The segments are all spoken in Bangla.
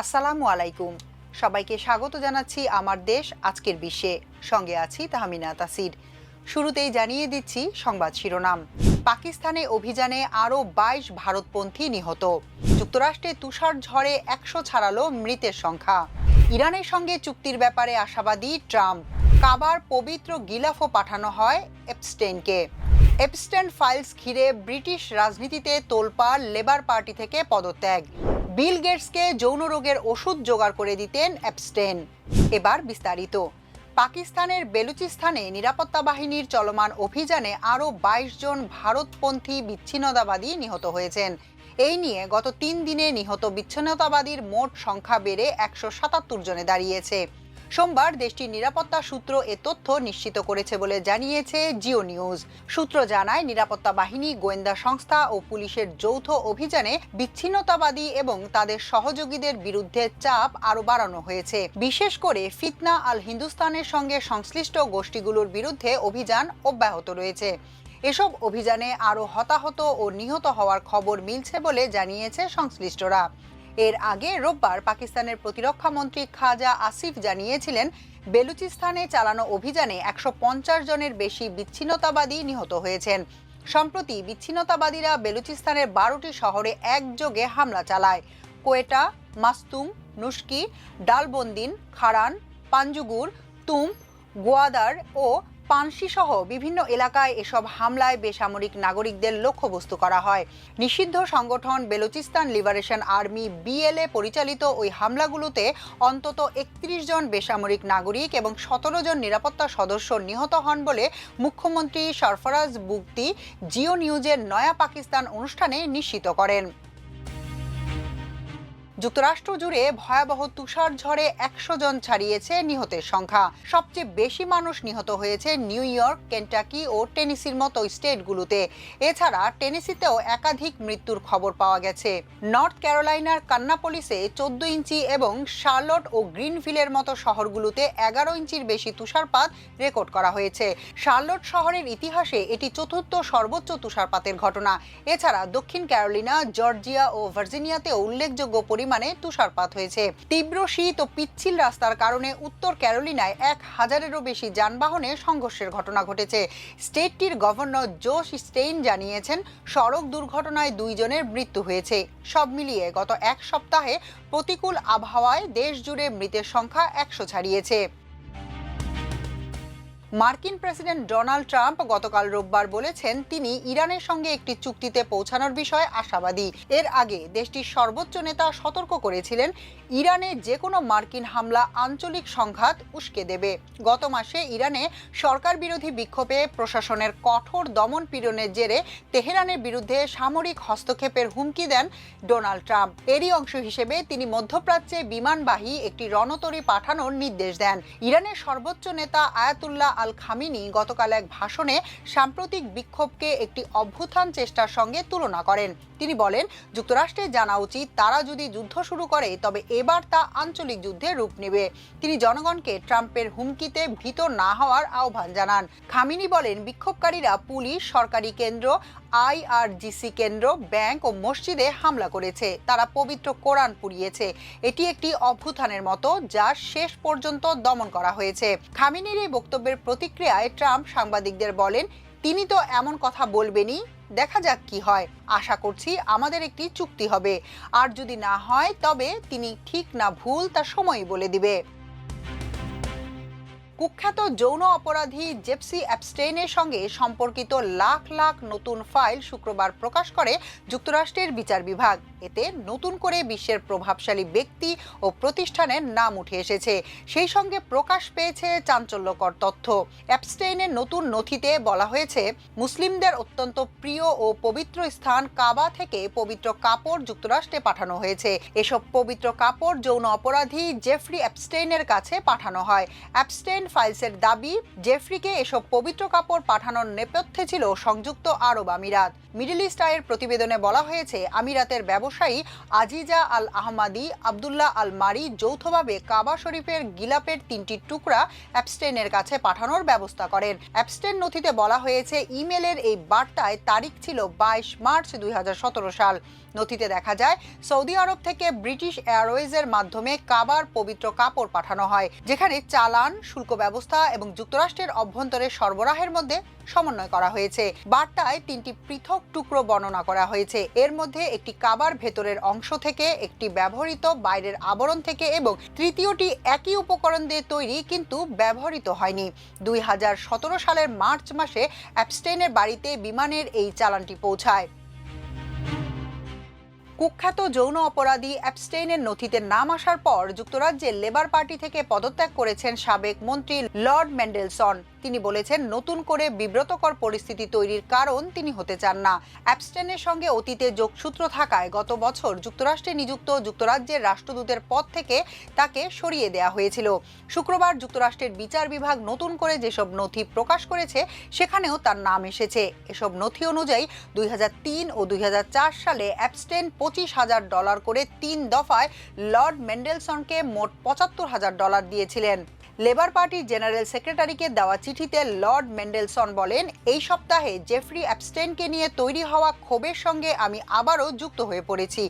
আসসালামু আলাইকুম। সবাইকে স্বাগত জানাচ্ছি আমার দেশ, আজকের বিশ্বে। সঙ্গে আছি তাহমিনা তাসির। শুরুতেই জানিয়ে দিচ্ছি সংবাদ শিরোনাম। পাকিস্তানে অভিযানে আরও বাইশ ভারতপন্থী নিহত। যুক্তরাষ্ট্রে তুষার ঝড়ে একশো ছাড়ালো মৃতের সংখ্যা। ইরানের সঙ্গে চুক্তির ব্যাপারে আশাবাদী ট্রাম্প। কাবার পবিত্র গিলাফও পাঠানো হয় এপস্টেনকে। এপস্টেন ফাইলস ঘিরে ব্রিটিশ রাজনীতিতে তোলপাড় লেবার পার্টি থেকে পদত্যাগ। বিল গেটসকে যৌন রোগের ওষুধ জোগাড় করে দিতেন অ্যাপস্টেন। এবার বিস্তারিত। পাকিস্তানের বেলুচিস্তানে নিরাপত্তা বাহিনীর চলমান অভিযানে আরও বাইশ জন ভারতপন্থী বিচ্ছিন্নতাবাদী নিহত হয়েছেন। এই নিয়ে গত তিন দিনে নিহত বিচ্ছিন্নতাবাদীর মোট সংখ্যা বেড়ে একশো সাতাত্তর জনে দাঁড়িয়েছে। সোমবার দেশটির নিরাপত্তা সূত্র এ তথ্য নিশ্চিত করেছে বলে জানিয়েছে জিও নিউজ। সূত্র জানায়, নিরাপত্তা বাহিনী, গোয়েন্দা সংস্থা ও পুলিশের যৌথ অভিযানে বিচ্ছিন্নতাবাদী এবং তাদের সহযোগীদের বিরুদ্ধে চাপ আরও বাড়ানো হয়েছে। বিশেষ করে ফিতনা আল হিন্দুস্তানের সঙ্গে সংশ্লিষ্ট গোষ্ঠীগুলোর বিরুদ্ধে অভিযান অব্যাহত রয়েছে। এসব অভিযানে আরও হতাহত ও নিহত হওয়ার খবর মিলছে বলে জানিয়েছে সংশ্লিষ্টরা। এর আগে রোববার পাকিস্তানের প্রতিরক্ষা মন্ত্রী খাজা আসিফ জানিয়েছিলেন, বেলুচিস্তানে চালানো অভিযানে একশো পঞ্চাশ জনের বেশি বিচ্ছিন্নতাবাদী নিহত হয়েছেন। সম্প্রতি বিচ্ছিন্নতাবাদীরা বেলুচিস্তানের বারোটি শহরে একযোগে হামলা চালায়। কোয়েটা, মাস্তুং নুস্কি ডালবন্দিন, খারান, পাঞ্জুগুর, তুম, গোয়াদার ও পানসি সহ বিভিন্ন এলাকায় এসব হামলায় বেসামরিক নাগরিকদের লক্ষ্যবস্তু করা হয়। নিষিদ্ধ সংগঠন বেলুচিস্তান লিবারেশন আর্মি বিএলএ পরিচালিত ওই হামলাগুলোতে অন্তত একত্রিশ জন বেসামরিক নাগরিক এবং সতেরো জন নিরাপত্তা সদস্য নিহত হন বলে মুখ্যমন্ত্রী সরফরাজ বুকতি জিও নিউজের নয়া পাকিস্তান অনুষ্ঠানে নিশ্চিত করেন। যুক্তরাষ্ট্র জুড়ে ভয়াবহ তুষার ঝড়ে একশো জন ছাড়িয়েছে নিহতের সংখ্যা। সবচেয়ে বেশি মানুষ নিহত হয়েছে নিউ ইয়র্ক, কেন্টাকি ও টেনিসির মতো স্টেটগুলোতে। এছাড়া টেনিসিতেও একাধিক মৃত্যুর খবর পাওয়া গেছে। নর্থ ক্যারোলাইনার কান্নাপলিসে চোদ্দ ইঞ্চি এবং শার্লট ও গ্রিনভিলের মতো শহরগুলোতে এগারো ইঞ্চির বেশি তুষারপাত রেকর্ড করা হয়েছে। শার্লট শহরের ইতিহাসে এটি চতুর্থ সর্বোচ্চ তুষারপাতের ঘটনা। এছাড়া দক্ষিণ ক্যারোলিনা, জর্জিয়া ও ভার্জিনিয়াতে উল্লেখযোগ্য পরিমাণ পরিমাণে তুষারপাত হয়েছে। তীব্র শীত ও পিচ্ছিল রাস্তার কারণে উত্তর ক্যারোলিনায় এক হাজারেরও বেশি যানবাহনে সংঘর্ষের ঘটনা ঘটেছে। স্টেটটির গভর্নর জোশ স্টেইন জানিয়েছেন, সড়ক দুর্ঘটনায় দুইজনের মৃত্যু হয়েছে। সব মিলিয়ে গত এক সপ্তাহে প্রতিকূল আবহাওয়ায় দেশ জুড়ে মৃতের সংখ্যা একশো ছাড়িয়েছে। মার্কিন প্রেসিডেন্ট ডোনাল্ড ট্রাম্প গতকাল রোববার বলেছেন, তিনি ইরানের সঙ্গে একটি চুক্তিতে পৌঁছানোর বিষয়ে আশাবাদী। এর আগে দেশটির সর্বোচ্চ নেতা সতর্ক করেছিলেন, ইরানে যে কোনো মার্কিন হামলা আঞ্চলিক সংঘাত উস্কে দেবে। গত মাসে ইরানে সরকার বিরোধী বিক্ষোভে প্রশাসনের কঠোর দমন পীড়নের জেরে তেহরানের বিরুদ্ধে সামরিক হস্তক্ষেপের হুমকি দেন ডোনাল্ড ট্রাম্প। এরই অংশ হিসেবে তিনি মধ্যপ্রাচ্যে বিমানবাহী একটি রণতরী পাঠানোর নির্দেশ দেন। ইরানের সর্বোচ্চ নেতা আয়াতুল্লাহ আল খামিনি গতকাল এক ভাষণে সাম্প্রতিক বিক্ষোভকে একটি অভ্যুত্থান চেষ্টার সঙ্গে তুলনা করেন। তিনি বলেন যুক্তরাষ্ট্রের জানা উচিত তারা যদি যুদ্ধ শুরু করে, তবে এবার তা আঞ্চলিক যুদ্ধে রূপ নেবে। তিনি জনগণকে ট্রাম্পের হুমকিতে ভীত না হওয়ার আহ্বান জানান। খামিনি বলেন, বিক্ষোভকারীরা পুলিশ, সরকারি কেন্দ্র আইআরজিসি কেন্দ্র, ব্যাংক ও মসজিদে হামলা করেছে। তারা পবিত্র কোরআন পুড়িয়েছে। এটি একটি অভ্যুত্থানের মতো, যা শেষ পর্যন্ত দমন করা হয়েছে। খামিনির এই বক্তব্যের প্রতিক্রিয়ায় ট্রাম্প সাংবাদিকদের বলেন, তিনি তো এমন কথা বলবেনই, দেখা যাক কি হয়। আশা করছি আমাদের একটি চুক্তি হবে। আর যদি না হয়, তবে তিনি ঠিক না ভুল, তা সময়ই বলে দিবে। কুখ্যাত যৌন অপরাধী জেপসি অ্যাপস্টেইনের সঙ্গে সম্পর্কিত লাখ লাখ নতুন ফাইল শুক্রবার প্রকাশ করে যুক্তরাষ্ট্রের বিচার বিভাগ। এতে নতুন করে বিশ্বের প্রভাবশালী ব্যক্তি ও প্রতিষ্ঠানের নাম উঠে এসেছে। সেই সঙ্গে প্রকাশ পেয়েছে চাঞ্চল্যকর তথ্য। অ্যাপস্টেইনের নতুন নথিতে বলা হয়েছে, মুসলিমদের অত্যন্ত প্রিয় ও পবিত্র স্থান কাবা থেকে পবিত্র কাপড় যুক্তরাষ্ট্রে পাঠানো হয়েছে। এসব পবিত্র কাপড় যৌন অপরাধী জেফরি অ্যাপস্টেইনের কাছে পাঠানো হয়। অ্যাপস্টেইন ফাইলসের দাবি, জেফরিকে এসব পবিত্র কাপড় পাঠানোর নেপথ্যে ছিল সংযুক্ত আরব আমিরাত। মিডল ইস্ট আয়ের প্রতিবেদনে বলা হয়েছে, আমিরাতের ব্যবসায়ী আজিজা আল আহমাদি আবদুল্লাহ আল মারি যৌথভাবে কাবা শরীফের গিলাপের তিনটি টুকরা অ্যাপস্টেনের কাছে পাঠানোর ব্যবস্থা করেন। অ্যাপস্টেন নথিতে বলা হয়েছে, ইমেলের এই বার্তায় তারিখ ছিল বাইশ মার্চ দু হাজার সতেরো সাল। নথিতে দেখা যায়, সৌদি আরব থেকে ব্রিটিশ এয়ারওয়েজের মাধ্যমে কাবার পবিত্র কাপড় পাঠানো হয়, যেখানে চালান, শুল্ক ব্যবস্থা এবং যুক্তরাষ্ট্রের অভ্যন্তরে সরবরাহের মধ্যে সমন্বয় করা হয়েছে। বার্তায় তিনটি পৃথক টুকরো বর্ণনা করা হয়েছে। এর মধ্যে একটি কাবার ভেতরের অংশ থেকে একটি ব্যবহৃত বাইরের আবরণ থেকে এবং তৃতীয়টি একই উপকরণ দিয়ে তৈরি কিন্তু ব্যবহৃত হয়নি। দুই হাজার সতেরো সালের মার্চ মাসে অ্যাপস্টেইনের বাড়িতে বিমানের এই চালানটি পৌঁছায়। কুখ্যাত যৌন অপরাধী অ্যাপস্টেইনের নথিতে নাম আসার পর যুক্তরাজ্যের লেবার পার্টি থেকে পদত্যাগ করেছেন সাবেক মন্ত্রী লর্ড ম্যান্ডেলসন। তিনি বলেছেন, নতুন করে বিব্রতকর পরিস্থিতি তৈরির কারণ তিনি হতে চান না। অ্যাপস্টেনের সঙ্গে অতীতে যোগসূত্র থাকায় গত বছর যুক্তরাষ্ট্রে নিযুক্ত যুক্তরাজ্যের রাষ্ট্রদূতের পদ থেকে তাকে সরিয়ে দেওয়া হয়েছিল। শুক্রবার যুক্তরাষ্ট্রের বিচার বিভাগ নতুন করে যেসব নথি প্রকাশ করেছে, সেখানেও তার নাম এসেছে। এসব নথি অনুযায়ী দুই হাজার তিন ও দুই হাজার চার সালে অ্যাপস্টেন পঁচিশ হাজার ডলার করে তিন দফায় লর্ড মেন্ডেলসনকে মোট পঁচাত্তর হাজার ডলার দিয়েছিলেন। লেবার পার্টির জেনারেল সেক্রেটারিকে দেওয়া চিঠিতে লর্ড মেন্ডেলসন বলেন, এই সপ্তাহে জেফরি অ্যাপস্টেনকে নিয়ে তৈরি হওয়া ক্ষোভের সঙ্গে আমি আবারও যুক্ত হয়ে পড়েছি।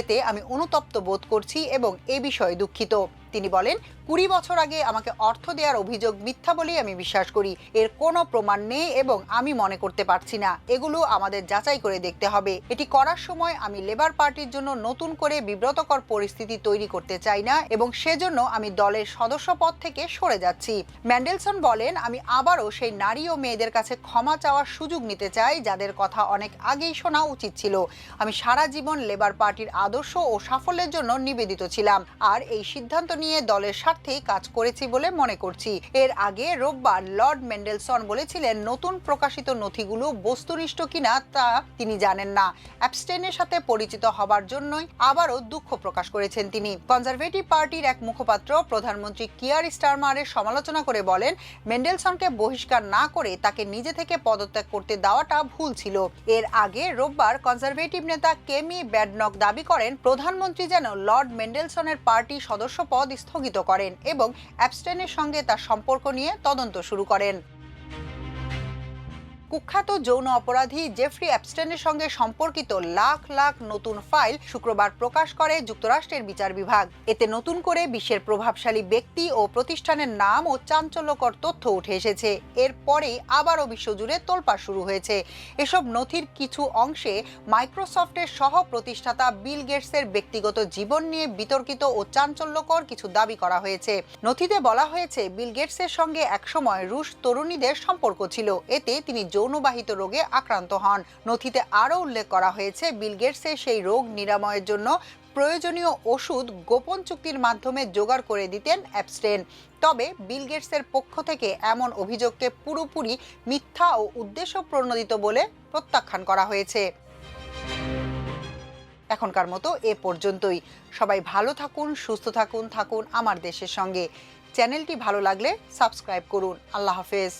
এতে আমি অনুতপ্ত বোধ করছি এবং এ বিষয়ে দুঃখিত। তিনি বলেন, কুড়ি বছর আগে আমাকে অর্থ দেওয়ার অভিযোগ মিথ্যা বলেই আমি বিশ্বাস করি। এর কোনো প্রমাণ নেই এবং আমি মনে করতে পারছি না। এগুলো আমাদের যাচাই করে দেখতে হবে। এটি করার সময় আমি লেবার পার্টির জন্য নতুন করে বিব্রতকর পরিস্থিতি তৈরি করতে চাই না এবং সেজন্য আমি দলের সদস্য পদ থেকে সরে যাচ্ছি। ম্যান্ডেলসন বলেন, আমি আবারও সেই নারী ও মেয়েদের কাছে ক্ষমা চাওয়ার সুযোগ নিতে চাই, যাদের কথা অনেক আগেই শোনা উচিত ছিল। আমি সারা জীবন লেবার পার্টির আদর্শ ও সাফল্যের জন্য নিবেদিত ছিলাম। আর এই সিদ্ধান্ত নিয়ে দলের স্বার্থেই কাজ করেছি বলে মনে করছি। এর আগে রোববার লর্ড মেন্ডেলসন বলেছিলেন, নতুন প্রকাশিত নথিগুলো বস্তুনিষ্ঠ কিনা তা তিনি জানেন না। অ্যাবস্টেনের সাথে পরিচিত হবার জন্যই আবারও দুঃখ প্রকাশ করেছেন তিনি। কনজারভেটিভ পার্টির এক মুখপাত্র প্রধানমন্ত্রী কিয়ার স্টারমারের সমালোচনা করে বলেন, মেন্ডেলসনকে বহিষ্কার না করে তাকে নিজে থেকে পদত্যাগ করতে দেওয়াটা ভুল ছিল। এর আগে রোববার কনজারভেটিভ নেতা কেমি ব্যাডনক দাবি করেন, প্রধানমন্ত্রী যেন লর্ড মেন্ডেলসনের পার্টি সদস্য পদ স্থগিত করেন এবং অ্যাবস্টেনের সঙ্গে তার সম্পর্ক নিয়ে তদন্ত শুরু করেন। কুখ্যাত যৌন অপরাধী জেফরি অ্যাপস্টেনের সঙ্গে সম্পর্কিত লাখ লাখ নতুন ফাইল শুক্রবার প্রকাশ করে যুক্তরাষ্ট্রের বিচার বিভাগ। এতে নতুন করে বিশ্বের প্রভাবশালী ব্যক্তি ও প্রতিষ্ঠানের নাম ও চাঞ্চল্যকর তথ্য উঠে এসেছে। এরপরেই আবারও বিশ্বজুড়ে তোলপাড় শুরু হয়েছে। এসব নথির কিছু অংশে মাইক্রোসফটের সহ প্রতিষ্ঠাতা বিল গেটসের ব্যক্তিগত জীবন নিয়ে বিতর্কিত ও চাঞ্চল্যকর কিছু দাবি করা হয়েছে। নথিতে বলা হয়েছে, বিল গেটসের সঙ্গে একসময় রুশ তরুণীদের সম্পর্ক ছিল। এতে তিনি যৌনবাহিত রোগে আক্রান্ত হন। নথিতে আরও উল্লেখ করা হয়েছে, বিল গেটসের সেই রোগ নিরাময়ের জন্য প্রয়োজনীয় ওষুধ গোপন চুক্তির মাধ্যমে জোগাড় করে দিতেন অ্যাবস্টেন তবে বিল গেটসের পক্ষ থেকে এমন অভিযোগকে পুরোপুরি মিথ্যা ও উদ্দেশ্য প্রণোদিত বলে প্রত্যাখ্যান করা হয়েছে। এখনকার মতো এ পর্যন্তই। সবাই ভালো থাকুন, সুস্থ থাকুন থাকুন আমার দেশের সঙ্গে। চ্যানেলটি ভালো লাগলে সাবস্ক্রাইব করুন। আল্লাহ হাফেজ।